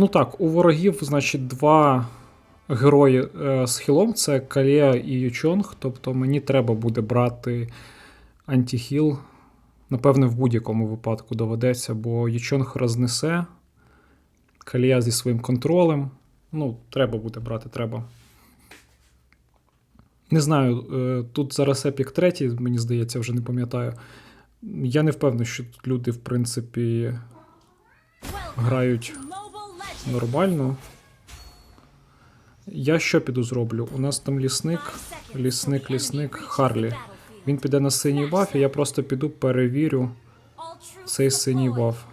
Ну так, у ворогів, значить, два герої е, з хілом це Калія і Ючонг. Тобто мені треба буде брати антихіл. Напевне, в будь-якому випадку доведеться, бо Ючонг рознесе. Калія зі своїм контролем. Ну, треба буде брати, треба. Не знаю, е, тут зараз епік третій, мені здається, вже не пам'ятаю. Я не впевнений, що тут люди, в принципі, грають нормально. Я що піду зроблю? У нас там лісник, лісник, лісник, Харлі. Він піде на синій баф, і я просто піду перевірю цей синій баф.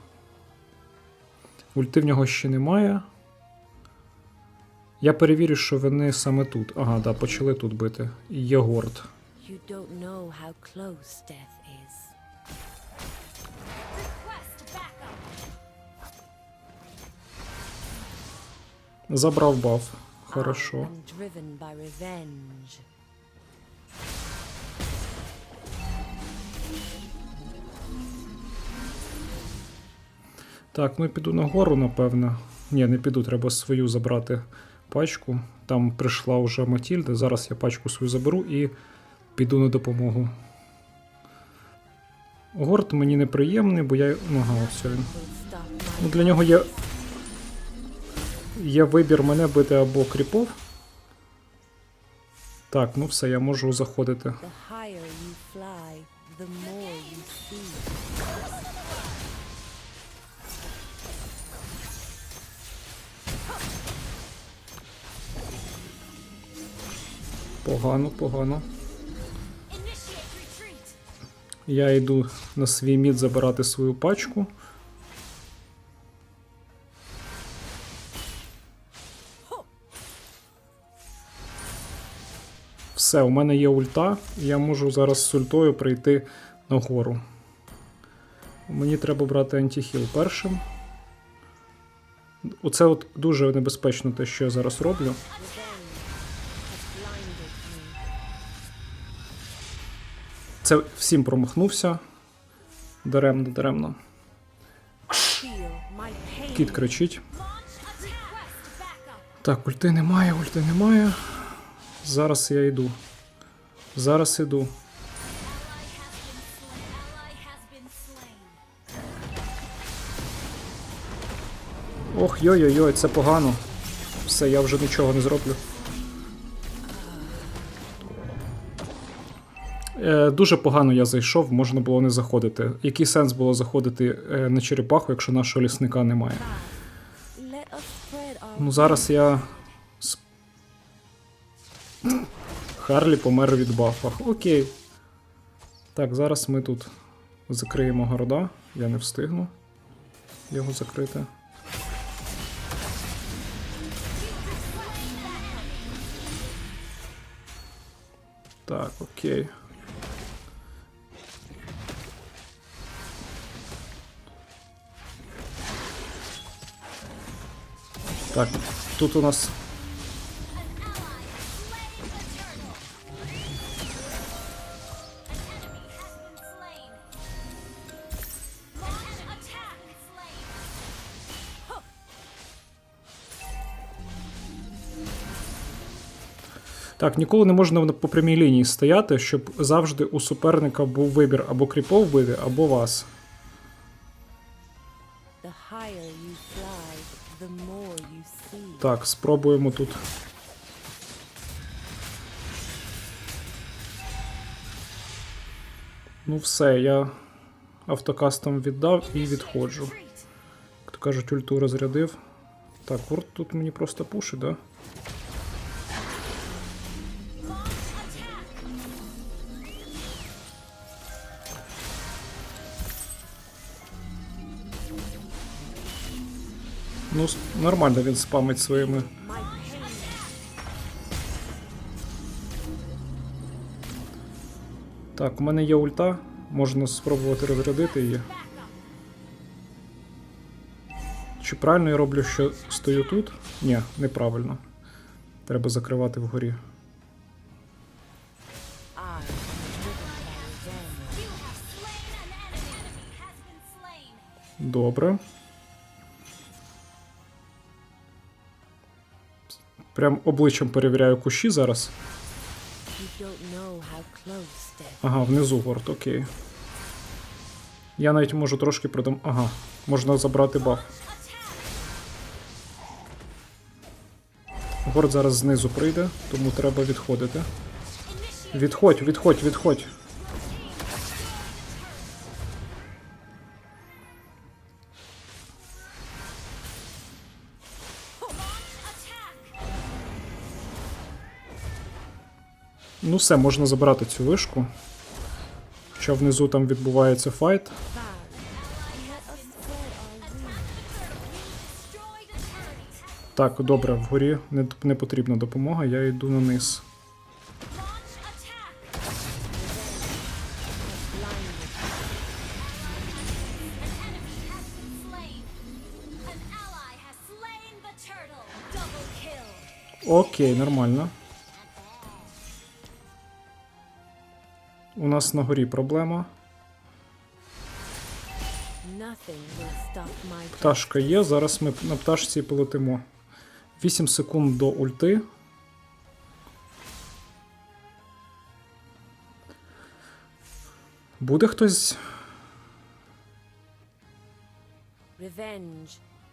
Ульти в нього ще немає. Я перевірю, що вони саме тут. Ага, да, почали тут бити. Є горд. You don't know how close death is. Забрав баф. Хорошо. Так, ну я піду нагору, напевно. Ні, не піду, треба свою забрати пачку. Там прийшла вже Матільда. Зараз я пачку свою заберу і піду на допомогу. Горд мені неприємний, бо я. Ну, ага, все він. Ну, для нього є. Є вибір мене бити або кріпов. Так, ну все, я можу заходити. Погано, погано. Я йду на свій мід забирати свою пачку. Все, у мене є ульта, я можу зараз з ультою прийти нагору. Мені треба брати антихіл першим. Оце от дуже небезпечно те, що я зараз роблю. Це всім промахнувся. Даремно, даремно. Кіт кричить. Так, ульти немає, ульти немає. Зараз я йду. Зараз йду. Ох, йой-йой-йой, це погано. Все, я вже нічого не зроблю. Е, дуже погано я зайшов, можна було не заходити. Який сенс було заходити е, на черепаху, якщо нашого лісника немає? Ну зараз я. Харлі помер від бафа. Окей. Так, зараз ми тут закриємо города. Я не встигну його закрити. Так, окей. Так, тут у нас Так, ніколи не можна по прямій лінії стояти, щоб завжди у суперника був вибір або кріпов бити, або вас. Так, спробуємо тут. Ну, все, я автокастом віддав і відходжу. Як то кажуть, ульту розрядив. Так, Ворд тут мені просто пушить, да? Ну, нормально він спамить своїми. Так, у мене є ульта, можна спробувати розрядити її. Чи правильно я роблю, що стою тут? Ні, неправильно. Треба закривати вгорі. Добре. Прям обличчям перевіряю кущі зараз. Ага, внизу горд, окей. Я навіть можу трошки продам. Ага, можна забрати баф. Горд зараз знизу прийде, тому треба відходити. Відходь, відходь, відходь. Ну все, можна забрати цю вишку. Хоча внизу там відбувається файт. Так, добре, вгорі не, не потрібна допомога, я йду на низ. slain. An нас на горі проблема. Пташка є, зараз ми на пташці полетимо. 8 секунд до ульти. Буде хтось.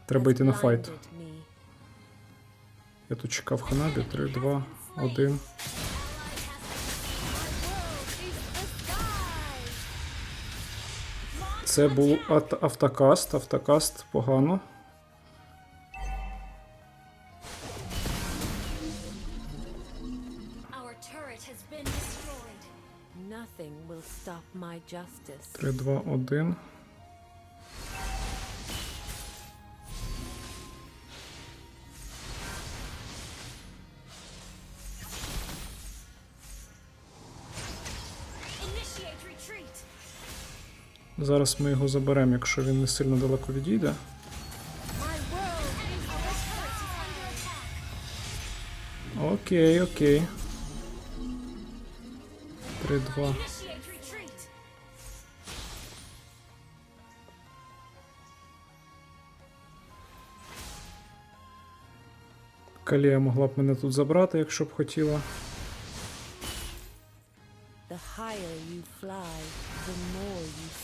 Треба йти на файт. Я тут чекав ханабі. 3, 2, 1. Це був автокаст. Автокаст погано. Три, два, has Зараз ми його заберемо, якщо він не сильно далеко відійде. Окей, окей. 3, 2. Калія могла б мене тут забрати, якщо б хотіла. The higher you fly, the more you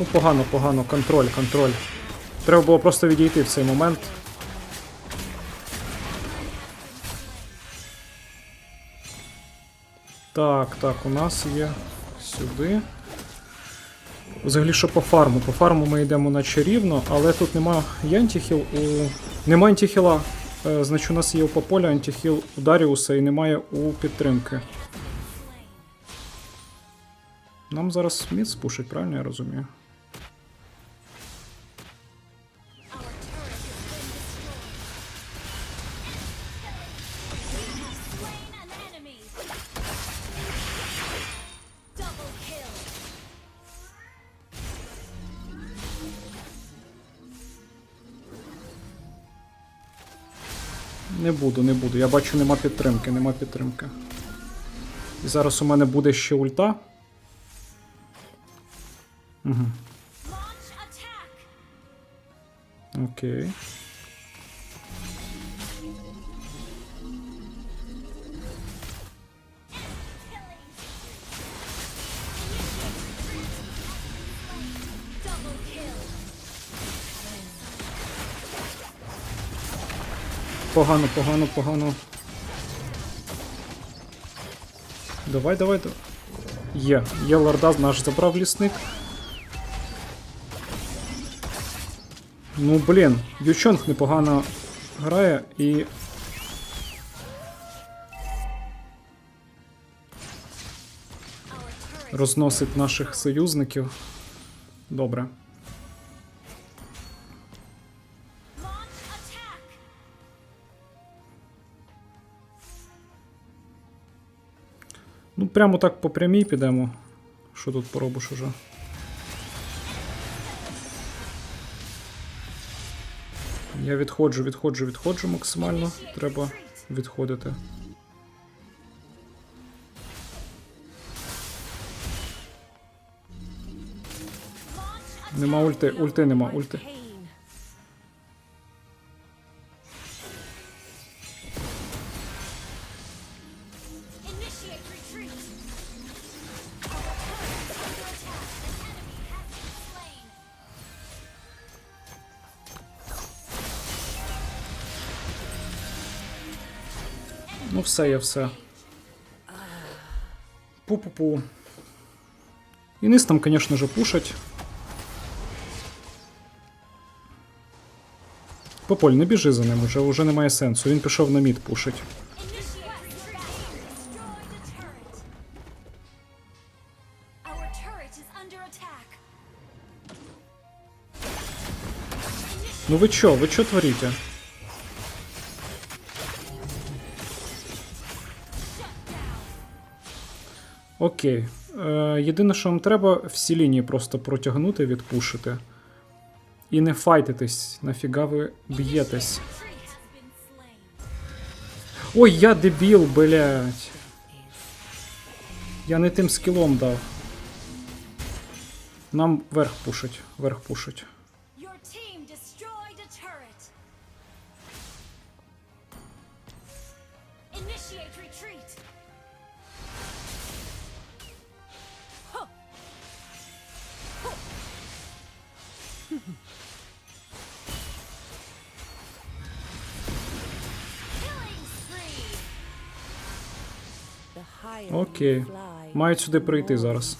Ну, погано, погано. Контроль, контроль. Треба було просто відійти в цей момент. Так, так, у нас є сюди. Взагалі, що по фарму? По фарму ми йдемо наче рівно, але тут нема янтіхіл у. Нема антихіла. Е, значить, у нас є у Пополя антихіл у Даріуса і немає у підтримки. Нам зараз мід спушить, правильно я розумію? Не буду, не буду. Я бачу, нема підтримки, нема підтримки. І зараз у мене буде ще ульта. Угу. Окей. Погано, погано, погано. Давай, давай. да- Є, є лорда, наш забрав лісник. Ну, блін, Ючонг непогано грає і. Розносить наших союзників. Добре. Прямо так по прямій підемо. Що тут поробиш уже? Я відходжу, відходжу, відходжу максимально. Треба відходити. Нема ульти, ульти нема, ульти. Ну, все, є все. Пу-пу-пу. І низ там, звісно же, пушать. Пополь, не біжи за ним, уже, уже немає сенсу. Він пішов на мід пушить. Ну ви чо, ви чо творите? Окей. Е, єдине, що вам треба, всі лінії просто протягнути, відпушити. І не файтитись. Нафіга ви б'єтесь. Ой, я дебіл, блядь. Я не тим скілом дав. Нам верх пушить, верх пушить. Окей. Мають сюди прийти зараз.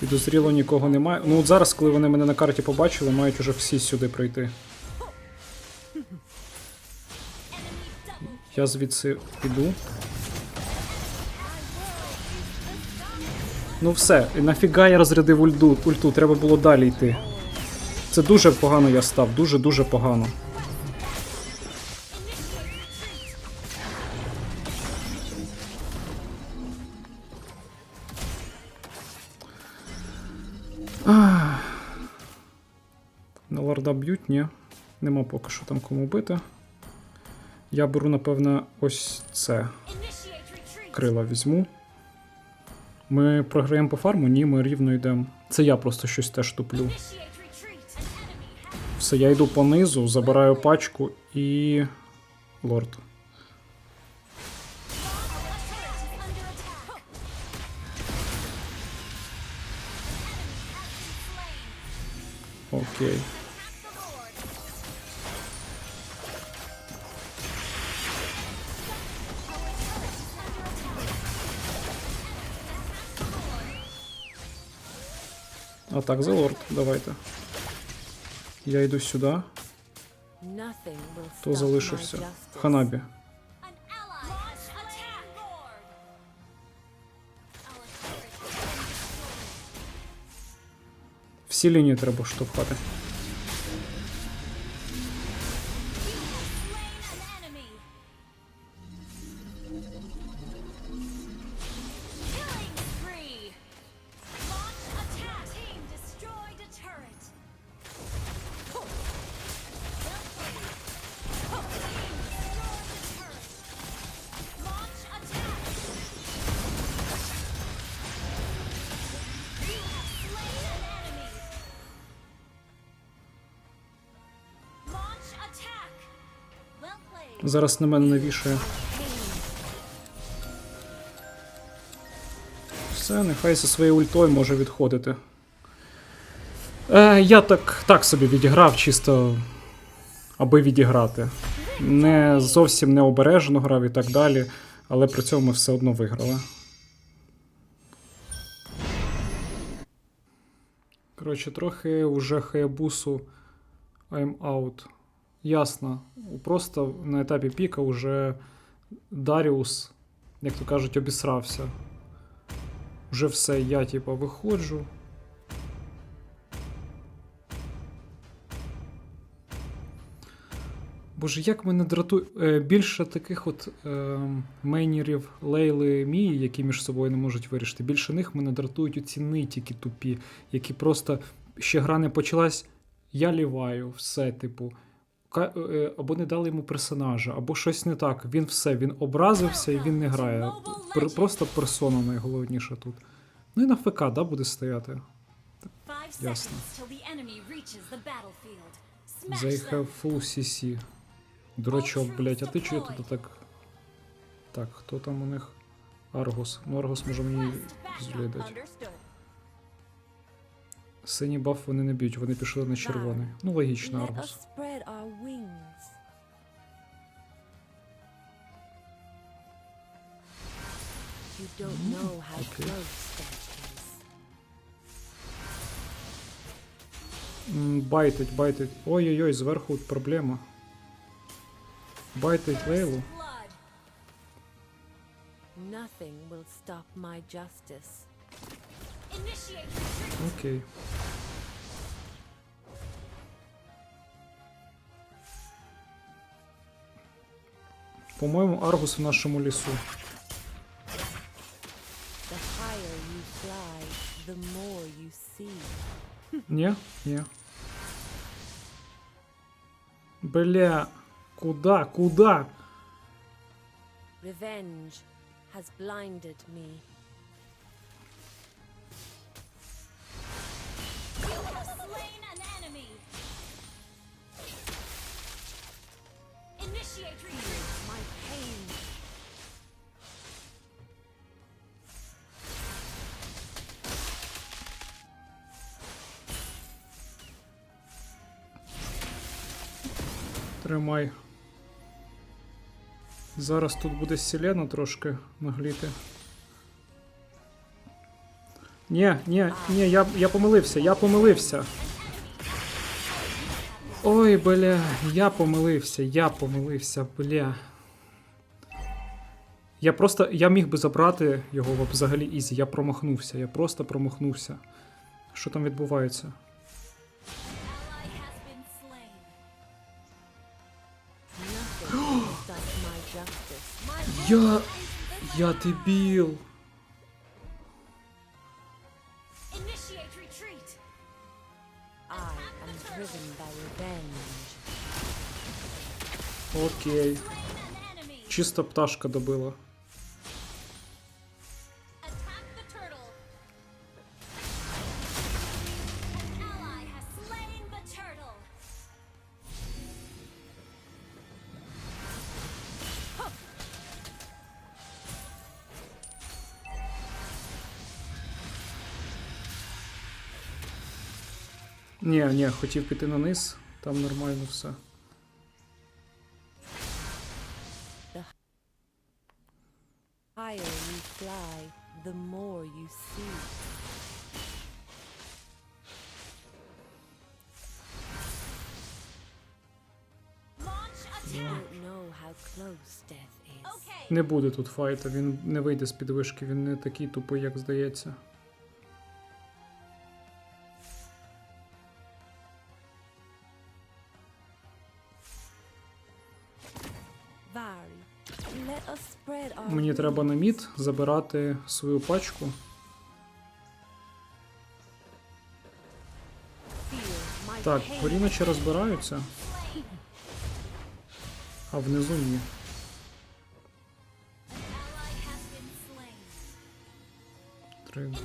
Підозріло нікого немає. Ну от зараз, коли вони мене на карті побачили, мають уже всі сюди прийти. Я звідси піду. Ну все, нафіга я розрядив ульту, ульту, треба було далі йти. Це дуже погано я став, дуже-дуже погано. На ларда б'ють, ні. Нема поки що там кому бити. Я беру, напевно, ось це. Крила візьму. Ми програємо по фарму? Ні, ми рівно йдемо. Це я просто щось теж туплю. Все, я йду понизу, забираю пачку і. Лорд. Окей. А так, за лорд, давайте. Я йду сюди, nothing will хто stop залишився. my justice. Ханабі. An ally Launch attack Lord. Our turret has been destroyed. Всі лінії треба штовхати. Зараз на мене навішає. Все, нехай зі своєю ультою може відходити. Е, я так, так собі відіграв, чисто аби відіграти. Не зовсім необережно грав і так далі, але при цьому ми все одно виграли. Коротше, трохи уже хаябусу I'm out. Ясно. Просто на етапі піка вже Даріус, як то кажуть, обісрався. Вже все, я типа виходжу. Боже, як мене дратує. Е, більше таких от е, мейнерів Лейли Мії, які між собою не можуть вирішити, більше них мене дратують оці нитіки тупі, які просто ще гра не почалась. Я ліваю, все, типу. Ка- е, Або не дали йому персонажа, або щось не так. Він все, він образився і він не грає. Просто персона найголовніша тут. Ну і на ФК, да, буде стояти. Ясно. They have full CC. Дурачок, блять, а ти чого тут так. Так, хто там у них? Аргус. Ну, Аргус може мені злі дати. Understood. Синій баф вони не б'ють, вони пішли на червоний. Ну, логічно, Аргус. М, Байтить, байтить. Ой-ой-ой, зверху проблема. Байтить Лейлу. Nothing will stop my justice. Окей. По-моєму, Аргус в нашому лісу. Ні? Ні. Бля, куда, куда? Revenge has blinded me. Тримай. Зараз тут буде селена трошки нагліти. Ні, ні, ні, я, я помилився, я помилився. Ой, бля, я помилився, я помилився, бля. Я просто. Я міг би забрати його взагалі ізі. Я промахнувся, я просто промахнувся. Що там відбувається? Я. Я дебіл. Initiate retreat. I am driven by revenge. Окей. Slain an enemy. Чисто пташка добила. Ні, хотів піти на низ, там нормально все. Не буде тут файта, він не вийде з підвишки, він не такий тупий, як здається. Мені треба на мід забирати свою пачку. Так, pain. горіночі розбираються, а внизу ні. Три, два.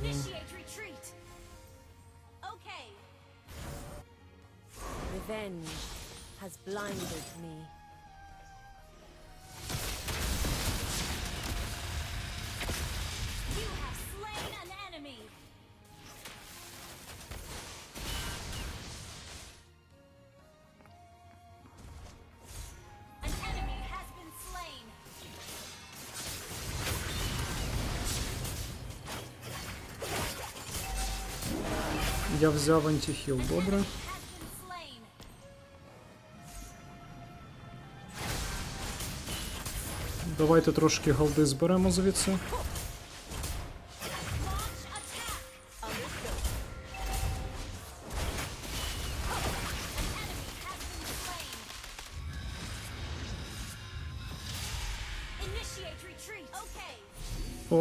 Revenge has blinded me. An enemy. An enemy has been slain. Я взяв антихіл, добре. Давайте трошки голди зберемо звідси.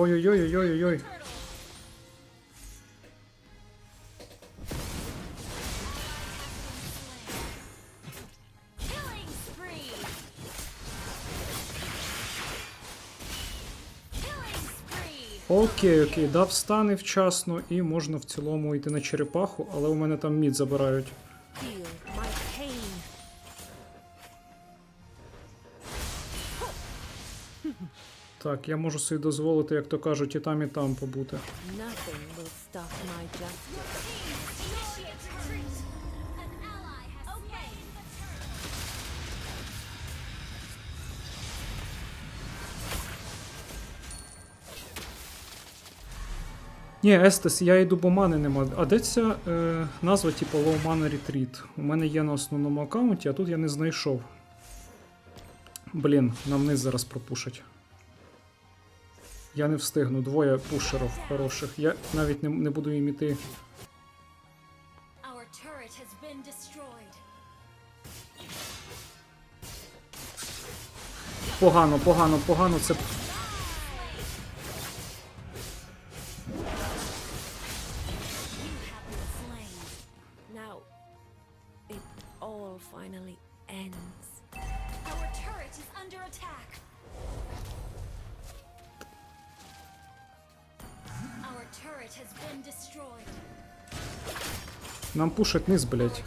Ой-ой-ой-ой-ой-ой. Окей, окей, дав стани вчасно і можна в цілому йти на черепаху, але у мене там мід забирають. Так, я можу собі дозволити, як то кажуть, і там, і там побути. Ні, Естес, я йду, бо мани нема. А де ця е, назва, типу Low Mana Retreat? У мене є на основному аккаунті, а тут я не знайшов. Блін, нам низ зараз пропушать. Я не встигну, двоє пушерів хороших. Я навіть не, не буду їм іти. Погано, погано, погано. Це нам пушать низ, блять.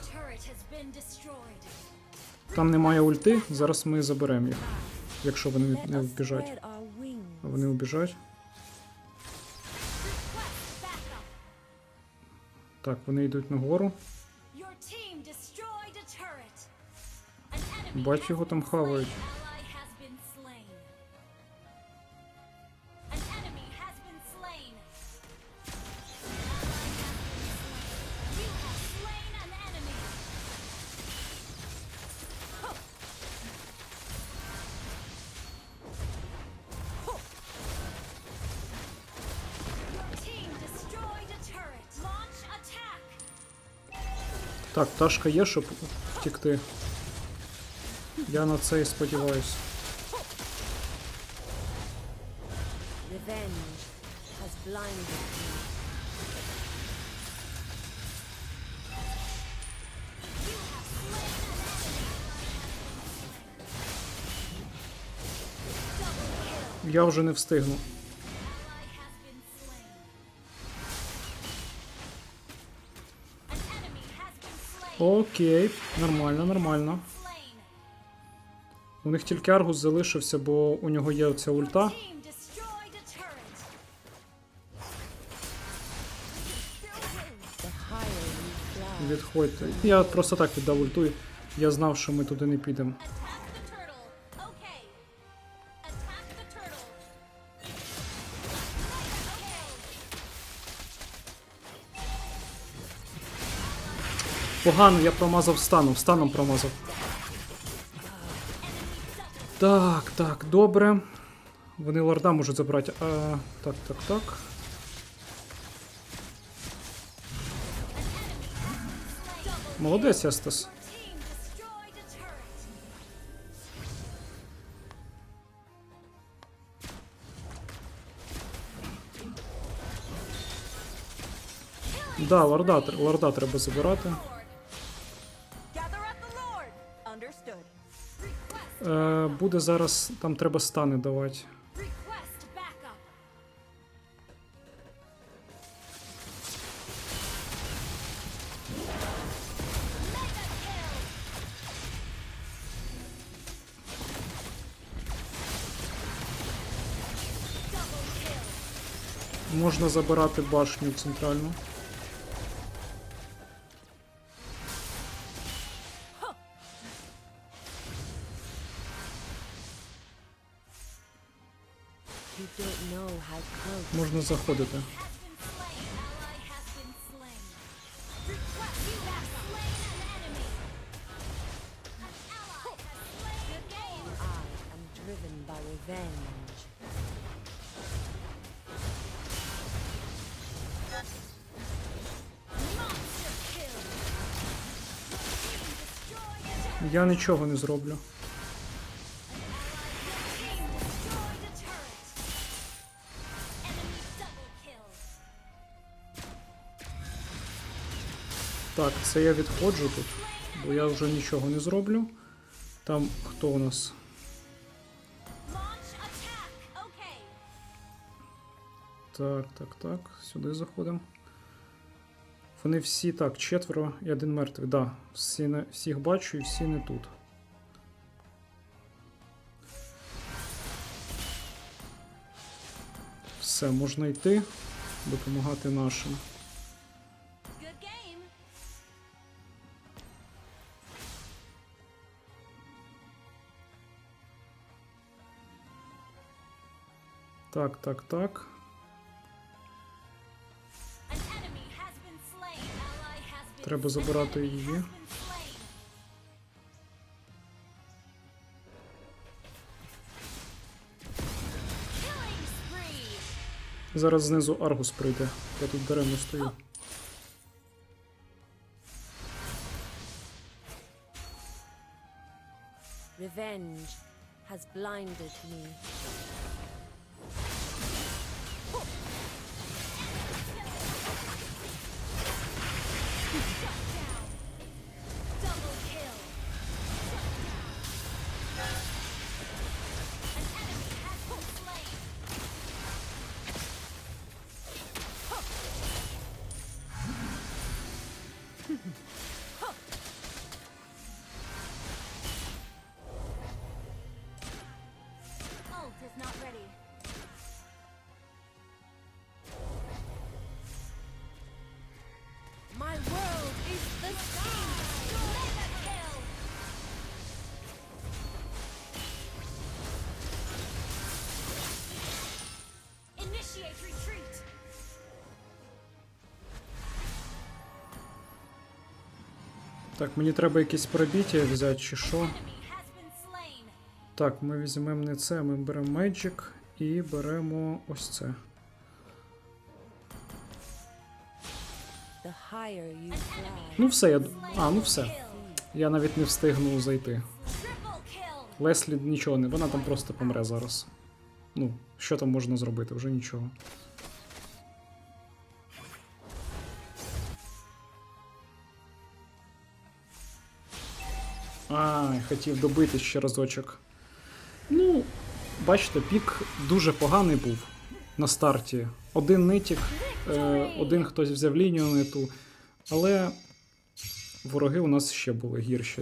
Там немає ульти, зараз ми заберемо їх. Якщо вони не вбіжать. вони вбіжать. Так, вони йдуть нагору. Бачу, його там хавають. Так, пташка є, щоб втікти. Я на це і сподіваюся. Я вже не встигну. Окей, нормально, нормально. У них тільки Аргус залишився, бо у нього є оця ульта. Відходьте. Я просто так віддав ульту. Я знав, що ми туди не підемо. Погано, я промазав станом, станом промазав. Так, так, добре. Вони лорда можуть забрати. А, так, так, так. Молодець, turret. Да, лорда, лорда треба забирати. Е, буде зараз, там треба стани давати. Можна забирати башню центральну. A turret. Я нічого не зроблю. Так, це я відходжу тут, бо я вже нічого не зроблю. Там хто у нас? Так, так, так. Сюди заходимо. Вони всі так, четверо і один мертвий. Да, всі всіх бачу і всі не тут. Все, можна йти, допомагати нашим. Так, так, так. Треба забирати її. Зараз знизу Аргус прийде. Я тут даремно стою. Revenge has blinded me. Так, мені треба якісь пробіття взяти чи що. Так, ми візьмемо не це, ми беремо Magic і беремо ось це. Ну все, я. А, ну все. Я навіть не встигну зайти. Леслі нічого не, вона там просто помре зараз. Ну, що там можна зробити? Вже нічого. Ай, хотів добити ще разочок. Ну, бачите, пік дуже поганий був на старті. Один нитік, е, один хтось взяв лінію не ту. Але вороги у нас ще були гірші.